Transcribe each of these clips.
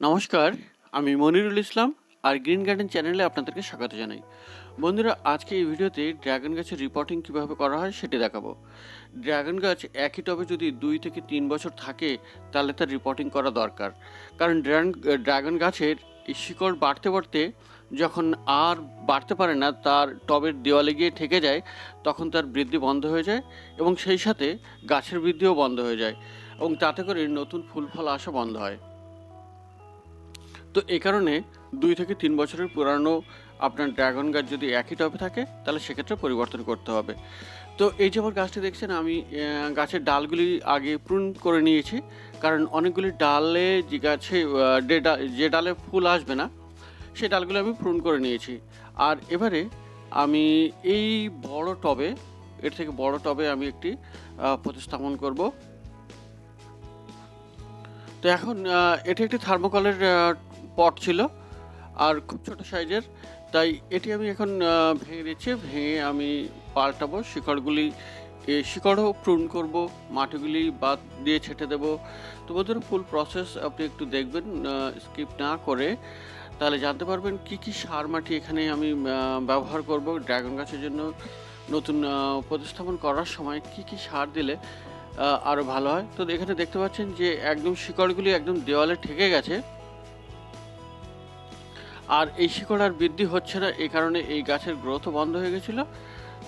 নমস্কার, আমি মনিরুল ইসলাম আর গ্রিন গার্ডেন চ্যানেলে আপনাদেরকে স্বাগত জানাই। বন্ধুরা, আজকে এই ভিডিওতে ড্রাগন গাছের রিপোর্টিং কীভাবে করা হয় সেটি দেখাবো। ড্রাগন গাছ একই টবে যদি দুই থেকে তিন বছর থাকে, তাহলে তার রিপোর্টিং করা দরকার। কারণ ড্রাগন গাছের শিকড় বাড়তে বাড়তে যখন আর বাড়তে পারে না, তার টবের দেওয়ালে গিয়ে ঠেকে যায়, তখন তার বৃদ্ধি বন্ধ হয়ে যায় এবং সেই সাথে গাছের বৃদ্ধিও বন্ধ হয়ে যায় এবং তাতে করে নতুন ফুল ফল আসা বন্ধ হয়। তো এই কারণে দুই থেকে তিন বছরের পুরানো আপনার ড্রাগন গাছ যদি একই টবে থাকে, তাহলে সেক্ষেত্রে পরিবর্তন করতে হবে। তো এই যে আমার গাছটি দেখছেন, আমি গাছের ডালগুলি আগে প্রুন করে নিয়েছি, কারণ অনেকগুলি ডালে যে গাছে যে ডালে ফুল আসবে না সেই ডালগুলো আমি প্রুন করে নিয়েছি। আর এবারে আমি এই বড় টবে, এর থেকে বড় টবে আমি একটি প্রতিস্থাপন করব। তো এখন এটি একটি থার্মোকলের পট ছিল আর খুব ছোট সাইজের। তাই এটি আমি এখন ভেঙে দিচ্ছি। ভেঙে আমি পাল্টাবো, শিকড়গুলি শিকড়ও প্রুন করব, মাটিগুলি বাদ দিয়ে ছেটে দেবো। তো বন্ধুরা ফুল প্রসেস আপনি একটু দেখবেন স্কিপ না করে। তাহলে জানতে পারবেন কি কি সার মাটি এখানে আমি ব্যবহার করব ড্রাগন গাছের জন্য। নতুন প্রতিস্থাপন করার সময় কি কি সার দিলে আরও ভালো হয়। তো এখানে দেখতে পাচ্ছেন যে একদম শিকড়গুলি একদম দেওয়ালে ঠেকে গেছে। আর এই শিকড় আর বৃদ্ধি হচ্ছে না এই কারণে এই গাছের গ্রোথও বন্ধ হয়ে গেছিল।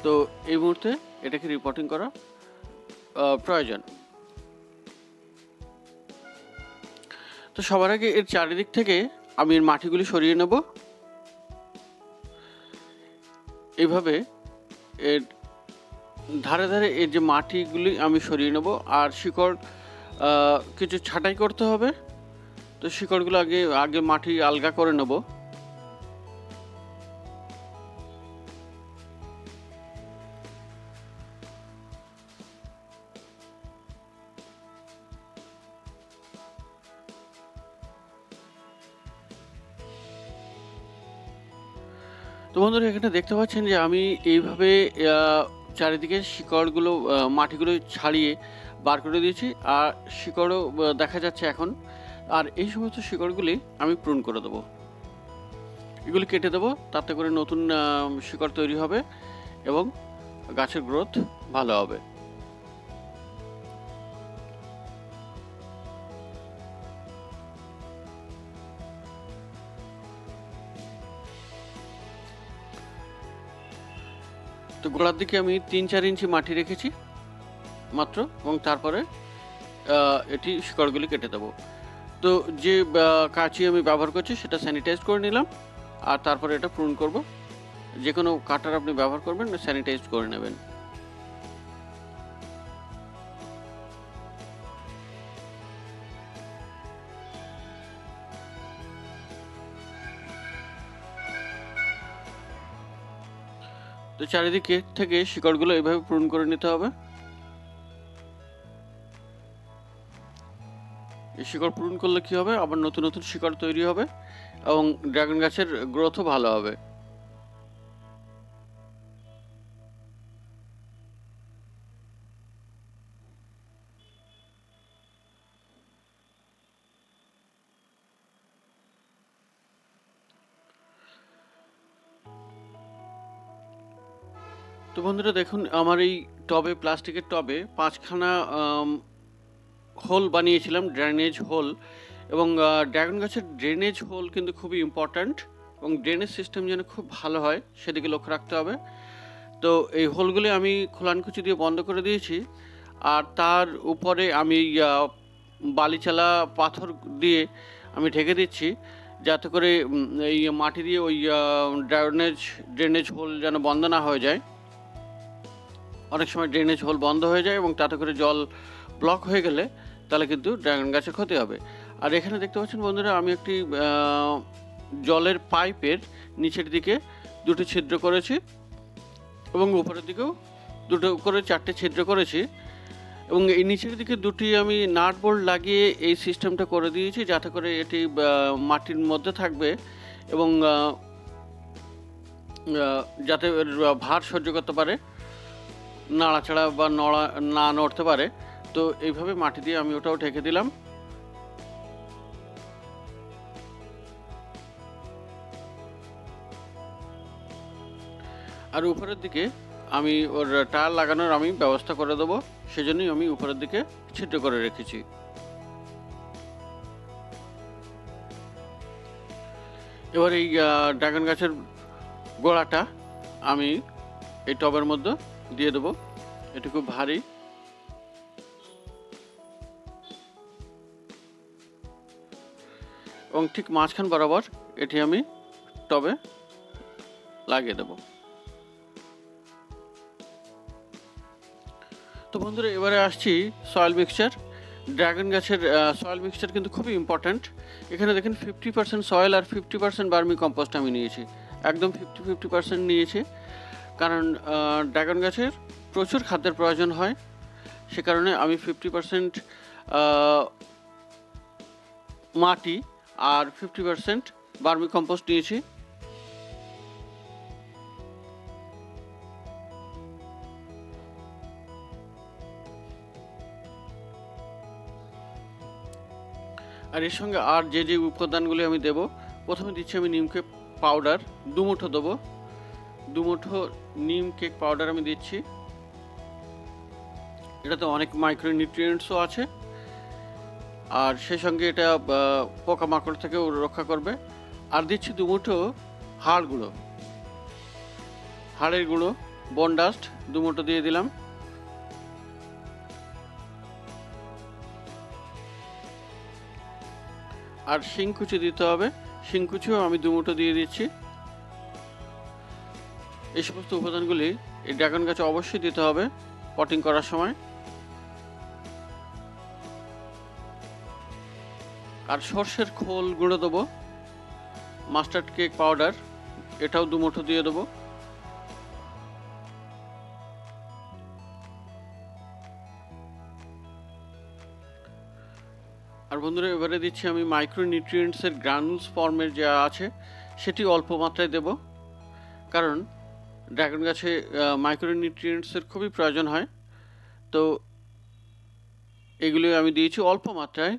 তো এই মুহূর্তে এটাকে রিপোর্টিং করা প্রয়োজন। তো সবার আগে এর চারিদিক থেকে আমি এর মাটিগুলি সরিয়ে নেব। এইভাবে এর ধারে ধারে এর যে মাটিগুলি আমি সরিয়ে নেব, আর শিকড় কিছু ছাঁটাই করতে হবে। তো শিকড়গুলো আগে আগে মাটি আলগা করে নেব। তো বন্ধুরা, এখানে দেখতে পাচ্ছেন যে আমি এইভাবে চারিদিকে শিকড়গুলো মাটিগুলো ছাড়িয়ে বার করে দিয়েছি আর শিকড়ও দেখা যাচ্ছে এখন। আর এই সমস্ত শিকড়গুলি আমি পূরণ করে দেবো। এগুলি কেটে দেবো, তাতে করে নতুন শিকড় তৈরি হবে এবং গাছের গ্রোথ ভালো হবে। তো গোড়ার দিকে আমি তিন চার ইঞ্চি মাটি রেখেছি, মাত্র, এবং তারপরে এটি শিকড়গুলি কেটে দেবো। তো যে কাঁচি আমি ব্যবহার করছি, সেটা স্যানিটাইজ করে নিলাম, আর তারপরে এটা পূরণ করব। যে কোনো কাটার আপনি ব্যবহার করবেন স্যানিটাইজ করে নেবেন। তো চারিদিকে থেকে শিকড়গুলো এইভাবে পূরণ করে নিতে হবে। এই শিকড় পূরণ করলে কি হবে? আবার নতুন নতুন শিকড় তৈরি হবে এবং ড্রাগন গাছের গ্রোথও ভালো হবে। তো বন্ধুরা দেখুন, আমার এই টবে, প্লাস্টিকের টবে পাঁচখানা হোল বানিয়েছিলাম ড্রেনেজ হোল। এবং ড্রাগন গাছের ড্রেনেজ হোল কিন্তু খুবই ইম্পর্ট্যান্ট এবং ড্রেনেজ সিস্টেম যেন খুব ভালো হয়, সেদিকে লক্ষ্য রাখতে হবে। তো এই হোলগুলি আমি খোলানকুচি দিয়ে বন্ধ করে দিয়েছি। আর তার উপরে আমি বালিচালা পাথর দিয়ে আমি ঢেকে দিচ্ছি, যাতে করে এই মাটি দিয়ে ওই ড্রেনেজ ড্রেনেজ হোল যেন বন্ধ না হয়ে যায়। অনেক সময় ড্রেনেজ হোল বন্ধ হয়ে যায় এবং তাতে করে জল ব্লক হয়ে গেলে তাহলে কিন্তু ড্রাগন গাছের ক্ষতি হবে। আর এখানে দেখতে পাচ্ছেন বন্ধুরা, আমি একটি জলের পাইপের নিচের দিকে দুটো ছিদ্র করেছি এবং উপরের দিকেও দুটো করে, চারটে ছিদ্র করেছি এবং এই নিচের দিকে দুটি আমি নাট বোল্ট লাগিয়ে এই সিস্টেমটা করে দিয়েছি যাতে করে এটি মাটির মধ্যে থাকবে এবং যাতে ভার সহ্য করতে পারে। নাড়াচাড়া বা নড়া, না নড়তে পারে, তো এইভাবে মাটি দিয়ে আমি ওটাও ঢেকে দিলাম। আর উপরের দিকে আমি ওর টায়ার লাগানোর আমি ব্যবস্থা করে দেবো, সেজন্যই আমি উপরের দিকে ছিটে করে রেখেছি। এবার এই ড্রাগন গাছের গোড়াটা আমি এই টবের মধ্যে দিয়ে দেবো। এটি খুব ভারী। এবং ঠিক মাঝখান বরাবর এটি আমি টবে লাগিয়ে দেব। তো বন্ধুরা, এবারে আসছি সয়েল মিক্সচার ড্রাগন গাছের সয়েল মিক্সচার কিন্তু খুবই ইম্পর্ট্যান্ট এখানে দেখেন ফিফটি পার্সেন্ট সয়েল আর ফিফটি পার্সেন্ট বার্মি কম্পোস্ট আমি নিয়েছি। একদম ফিফটি ফিফটি পার্সেন্ট নিয়েছি। কারণ ড্রাগন গাছের প্রচুর খাদ্যের প্রয়োজন হয়। সে কারণে আমি ফিফটি পার্সেন্ট মাটি আর ফিফটি পার্সেন্ট বার্মি কম্পোস্ট নিয়েছি। আর এর সঙ্গে আর যে যে উপাদানগুলি আমি দেব, প্রথমে দিচ্ছি আমি নিম কেক পাউডার দু মুঠো দেবো। দু মুঠো নিম কেক পাউডার আমি দিচ্ছি। এটাতে অনেক মাইক্রো নিউট্রিয়েন্টসও আছে। আর সেই সঙ্গে এটা পোকামাকড় থেকেও রক্ষা করবে। আর দিচ্ছি দু মুঠো হাড় গুঁড়ো। হাড়ের গুঁড়ো বনডাস্ট দু মুঠো দিয়ে দিলাম। আর শিংকুচি দিতে হবে। শিংকুচিও আমি দু মুঠো দিয়ে দিচ্ছি। এই সমস্ত উপাদানগুলি এই ড্রাগন গাছে অবশ্যই দিতে হবে পটিং করার সময়। আর সর্ষের খোল গুঁড়ো দেবো মাস্টার্ড কেক পাউডার এটাও দু মুঠো দিয়ে দেবো। আর বন্ধুরা, এবারে দিচ্ছি আমি মাইক্রো নিউট্রিয়েন্টসের গ্রানুলস ফর্মের যা আছে, সেটি অল্প মাত্রায় দেব। কারণ ড্রাগন গাছে মাইক্রো নিউট্রিয়েন্টসের খুবই প্রয়োজন হয়। তো এগুলো আমি দিয়েছি অল্প মাত্রায়।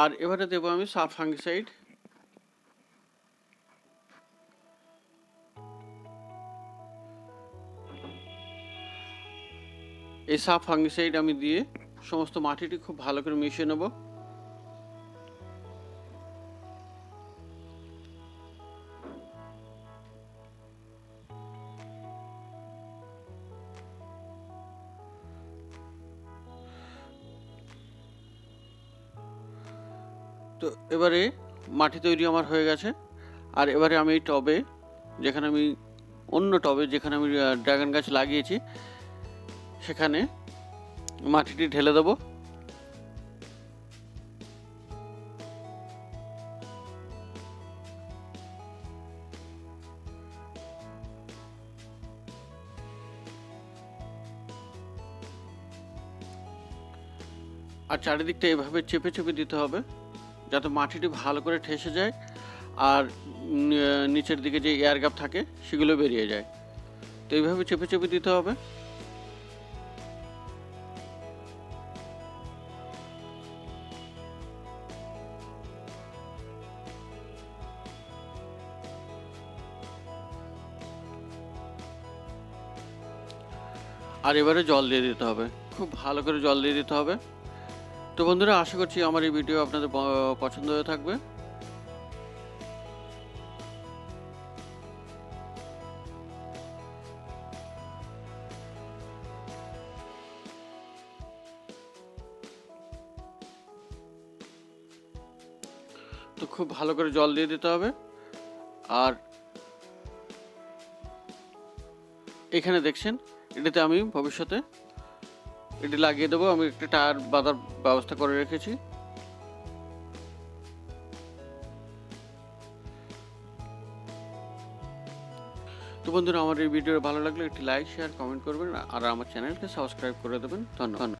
আর এবারে দেবো আমি সাব ফাঙ্গিসাইড এই সাব ফাঙ্গিসাইড আমি দিয়ে সমস্ত মাটিটি খুব ভালো করে মিশিয়ে নেব। তো এবারে মাটি তৈরি আমার হয়ে গেছে। আর এবারে আমি এই টবে, যেখানে আমি অন্য টবে, যেখানে আমি ড্রাগন গাছ লাগিয়েছি, সেখানে মাটিটি ঢেলে দেবো। আর চারিদিকটা এভাবে চেপে চেপে দিতে হবে। যাতে মাটিটি ভালো করে ঠেসে যায় আর নিচের দিকে যে এয়ার গ্যাপ থাকে সেগুলো বেরিয়ে যায়। তো এইভাবে চেপে চেপে দিতে হবে। আর এবারে জল দিয়ে দিতে হবে। খুব ভালো করে জল দিয়ে দিতে হবে। তো বন্ধুরা, আশা করছি আমার এই ভিডিও আপনাদের পছন্দ হয়ে থাকবে। তো খুব ভালো করে জল দিয়ে দিতে হবে। আর এখানে দেখছেন, এটাতে আমি ভবিষ্যতে এটি লাগিয়ে দেবো। আমি একটি টায়ার বাঁধার ব্যবস্থা করে রেখেছি। তো বন্ধুরা, আমার এই ভিডিও ভালো লাগলে একটি লাইক শেয়ার কমেন্ট করবেন আর আমার চ্যানেলকে সাবস্ক্রাইব করে দেবেন। ধন্যবাদ।